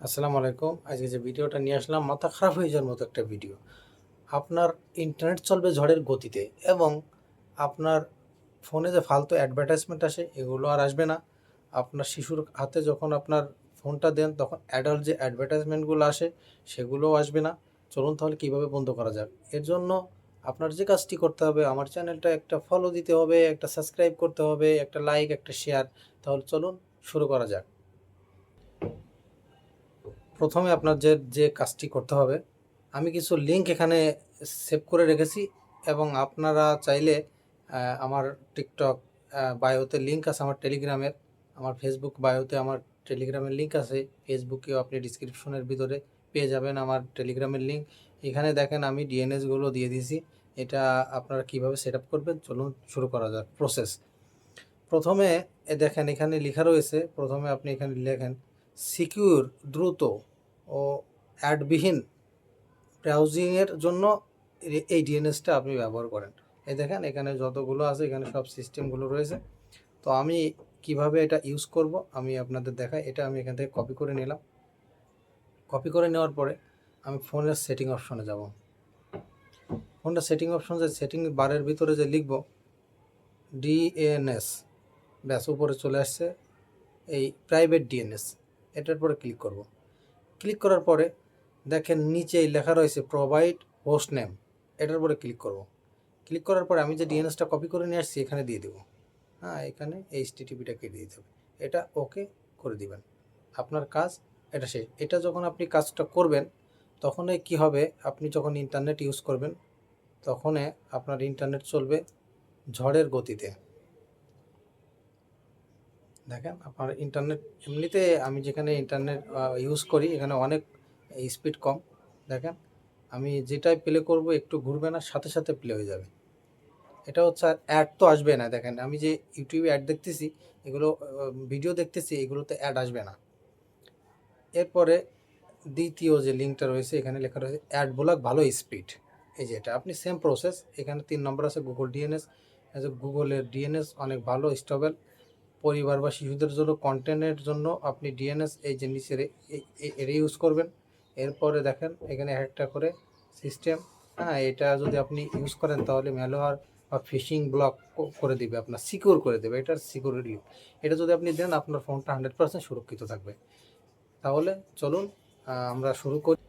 আসসালামু আলাইকুম। আজকে যে ভিডিওটা নিয়ে আসলাম, মাথা খারাপ হয়ে যাওয়ার মতো একটা ভিডিও। আপনার ইন্টারনেট চলবে ঝড়ের গতিতে এবং আপনার ফোনে যে ফালতু অ্যাডভার্টাইজমেন্ট আসে, এগুলো আর আসবে না। আপনার শিশুর হাতে যখন আপনার ফোনটা দেন, তখন অ্যাডাল্ট যে অ্যাডভার্টাইজমেন্টগুলো আসে, সেগুলোও আসবে না। চলুন তাহলে কীভাবে বন্ধ করা যাক? এর জন্য আপনার যে কাজটি করতে হবে, আমার চ্যানেলটা একটা ফলো দিতে হবে, একটা সাবস্ক্রাইব করতে হবে, একটা লাইক একটা শেয়ার তাহলে চলুন শুরু করা যাক। প্রথমে আপনার যে যে কাজটি করতে হবে, আমি কিছু লিংক এখানে সেভ করে রেখেছি এবং আপনারা চাইলে আমার টিকটক বায়োতে লিংক আছে, আমার টেলিগ্রামের আমার ফেসবুক বায়োতে আমার টেলিগ্রামের লিংক আছে ফেসবুকেও আপনি ডিসক্রিপশনের ভিতরে পেয়ে যাবেন আমার টেলিগ্রামের লিংক এখানে দেখেন আমি ডিএনএসগুলো দিয়ে দিয়েছি, এটা আপনারা কীভাবে সেট আপ করবেন, চলুন শুরু করা যাক প্রসেস প্রথমে দেখেন এখানে লেখা রয়েছে, প্রথমে আপনি এখানে লেখেন সিকিউর দ্রুত ও অ্যাডবিহীন ব্রাউজিংয়ের জন্য এই ডিএনএসটা আপনি ব্যবহার করেন। এই দেখেন, এখানে যতগুলো আছে, এখানে সব সিস্টেমগুলো রয়েছে। তো আমি কীভাবে এটা ইউজ করব, আমি আপনাদের দেখাই। এটা আমি এখান থেকে কপি করে নিলাম। কপি করে নেওয়ার পরে আমি ফোনের সেটিং অপশনে যাব। ফোনটা সেটিং অপশন যে সেটিং বারের ভিতরে যে লিখব ডিএনএস ব্যাস, উপরে চলে আসছে এই প্রাইভেট ডিএনএস এটার পরে ক্লিক করব। ক্লিক করার পরে দেখেন নিচেই লেখা রয়েছে প্রোভাইড হোস্ট নেম এটার পরে ক্লিক করব। ক্লিক করার পরে আমি যে ডিএনএসটা কপি করে নিয়ে আসছি, এখানে দিয়ে দেবো। হ্যাঁ এখানে এইচ টিটিপিটা কেটে দিতে হবে। এটা ওকে করে দিবেন। আপনার কাজ এটা শেষ এটা যখন আপনি কাজটা করবেন, তখনই কি হবে? আপনি যখন ইন্টারনেট ইউজ করবেন, তখনই আপনার ইন্টারনেট চলবে ঝড়ের গতিতে। দেখেন, আপনার ইন্টারনেট এমনিতে আমি যেখানে ইন্টারনেট ইউজ করি, এখানে অনেক স্পিড কম। দেখেন, আমি যেটাই প্লে করব, একটু ঘুরবে না, সাথে সাথে প্লে হয়ে যাবে। এটা হচ্ছে অ্যাড তো আসবে না, দেখেন, আমি যে ইউটিউবে অ্যাড দেখতেছি, এগুলো ভিডিও দেখতেছি, এগুলোতে অ্যাড আসবে না। এরপরে দ্বিতীয় যে লিঙ্কটা রয়েছে, এখানে লেখা রয়েছে অ্যাড ব্লক ভালো স্পিড এই যে এটা, আপনি সেম প্রসেস এখানে তিন নম্বর আছে গুগল ডিএনএস গুগলের ডিএনএস অনেক ভালো স্টেবল পরিবার বা শিশুদের জন্য কন্টেন্টের জন্য আপনি ডিএনএস এই যে নিচের এ- এ- এ- ইউজ করবেন। এরপরে দেখেন এখানে একটা করে সিস্টেম হ্যাঁ এটা যদি আপনি ইউজ করেন তাহলে ম্যালোয়ার বা ফিশিং ব্লক করে দিবে আপনার সিকিউর করে দেবে, এটার সিকিউরিটি এটা যদি আপনি দেন আপনার ফোনটা হান্ড্রেড পার্সেন্ট সুরক্ষিত থাকবে। তাহলে চলুন আমরা শুরু করি।